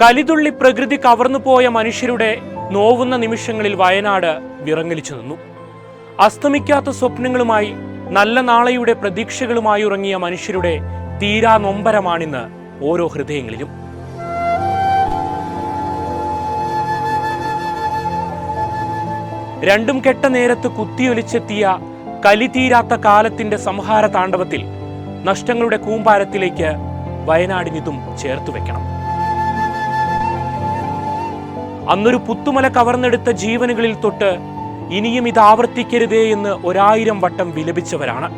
കലിതുള്ളി പ്രകൃതി കവർന്നുപോയ മനുഷ്യരുടെ നോവുന്ന നിമിഷങ്ങളിൽ വയനാട് വിറങ്ങലിച്ചു നിന്നു. അസ്തമിക്കാത്ത സ്വപ്നങ്ങളുമായി നല്ല നാളെയുടെ പ്രതീക്ഷകളുമായി ഉറങ്ങിയ മനുഷ്യരുടെ തീരാ നൊമ്പരമാണിന്ന് ഓരോ ഹൃദയങ്ങളിലും. രണ്ടും കെട്ട നേരത്ത് കുത്തിയൊലിച്ചെത്തിയ കലി തീരാത്ത കാലത്തിന്റെ സംഹാര താണ്ഡവത്തിൽ നഷ്ടങ്ങളുടെ കൂമ്പാരത്തിലേക്ക് വയനാടിനിതും ചേർത്തു വെക്കണം അന്നൊരു പുത്തുമല കവർന്നെടുത്ത ജീവനുകളിൽ തൊട്ട് ഇനിയും ഇത് ആവർത്തിക്കരുതേ എന്ന് ഒരായിരം വട്ടം വിലപിച്ചവരാണ്.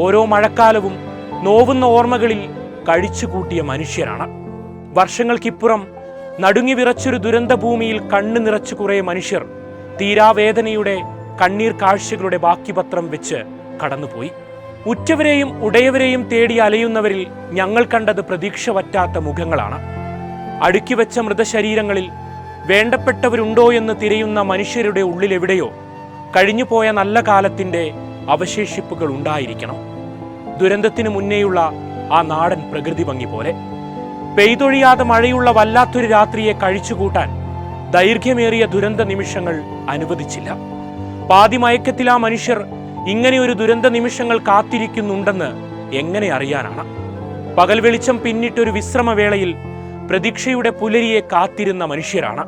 ഓരോ മഴക്കാലവും നോവുന്ന ഓർമ്മകളിൽ കഴിച്ചുകൂട്ടിയ മനുഷ്യരാണ്. വർഷങ്ങൾക്കിപ്പുറം നടുങ്ങി വിറച്ചൊരു ദുരന്ത ഭൂമിയിൽ കണ്ണു നിറച്ചു കുറേ മനുഷ്യർ തീരാവേദനയുടെ കണ്ണീർ കാഴ്ചകളുടെ ബാക്കിപത്രം വെച്ച് കടന്നുപോയി. ഉറ്റവരെയും ഉടയവരെയും തേടി അലയുന്നവരിൽ ഞങ്ങൾ കണ്ടത് പ്രതീക്ഷ വറ്റാത്ത മുഖങ്ങളാണ്. അടുക്കി വെച്ച മൃതശരീരങ്ങളിൽ വേണ്ടപ്പെട്ടവരുണ്ടോ എന്ന് തിരയുന്ന മനുഷ്യരുടെ ഉള്ളിലെവിടെയോ കഴിഞ്ഞുപോയ നല്ല കാലത്തിന്റെ അവശേഷിപ്പുകൾ ഉണ്ടായിരിക്കണം. ദുരന്തത്തിന് മുന്നേയുള്ള ആ നാടൻ പ്രകൃതി ഭംഗി പോലെ. പെയ്തൊഴിയാതെ മഴയുള്ള വല്ലാത്തൊരു രാത്രിയെ കഴിച്ചുകൂട്ടാൻ ദൈർഘ്യമേറിയ ദുരന്ത നിമിഷങ്ങൾ അനുവദിച്ചില്ല. പാതി മയക്കത്തിൽ ആ മനുഷ്യർ ഇങ്ങനെ ഒരു ദുരന്ത നിമിഷങ്ങൾ കാത്തിരിക്കുന്നുണ്ടെന്ന് എങ്ങനെ അറിയാനാണ്? പകൽ വെളിച്ചം പിന്നിട്ടൊരു വിശ്രമവേളയിൽ പ്രതീക്ഷയുടെ പുലരിയെ കാത്തിരുന്ന മനുഷ്യരാണ്.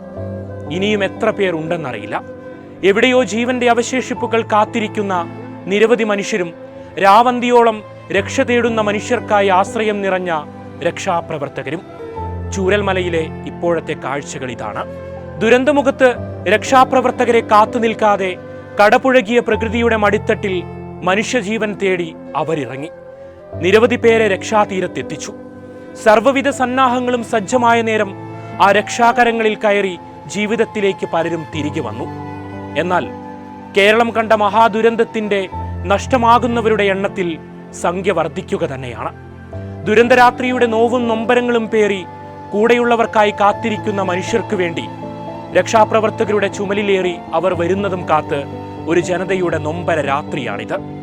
ഇനിയും എത്ര പേർ ഉണ്ടെന്നറിയില്ല. എവിടെയോ ജീവന്റെ അവശേഷിപ്പുകൾ കാത്തിരിക്കുന്ന നിരവധി മനുഷ്യരും രാവന്തിയോളം രക്ഷ തേടുന്ന മനുഷ്യർക്കായി ആശ്രയം നിറഞ്ഞ രക്ഷാപ്രവർത്തകരും. ചൂരൽമലയിലെ ഇപ്പോഴത്തെ കാഴ്ചകൾ ഇതാണ്. ദുരന്തമുഖത്ത് രക്ഷാപ്രവർത്തകരെ കാത്തു നിൽക്കാതെ കടപുഴകിയ പ്രകൃതിയുടെ മടിത്തട്ടിൽ മനുഷ്യജീവൻ തേടി അവരിറങ്ങി. നിരവധി പേരെ രക്ഷാതീരത്തെത്തിച്ചു. സർവവിധ സന്നാഹങ്ങളും സജ്ജമായ നേരം ആ രക്ഷാകരങ്ങളിൽ കയറി ജീവിതത്തിലേക്ക് പലരും തിരികെ വന്നു. എന്നാൽ കേരളം കണ്ട മഹാദുരന്തത്തിന്റെ നഷ്ടമാകുന്നവരുടെ എണ്ണത്തിൽ സംഖ്യ വർദ്ധിക്കുക തന്നെയാണ്. ദുരന്തരാത്രിയുടെ നോവും നൊമ്പരങ്ങളും പേറി കൂടെയുള്ളവർക്കായി കാത്തിരിക്കുന്ന മനുഷ്യർക്ക് വേണ്ടി രക്ഷാപ്രവർത്തകരുടെ ചുമലിലേറി അവർ വരുന്നതും കാത്ത് ഒരു ജനതയുടെ നൊമ്പര രാത്രിയാണിത്.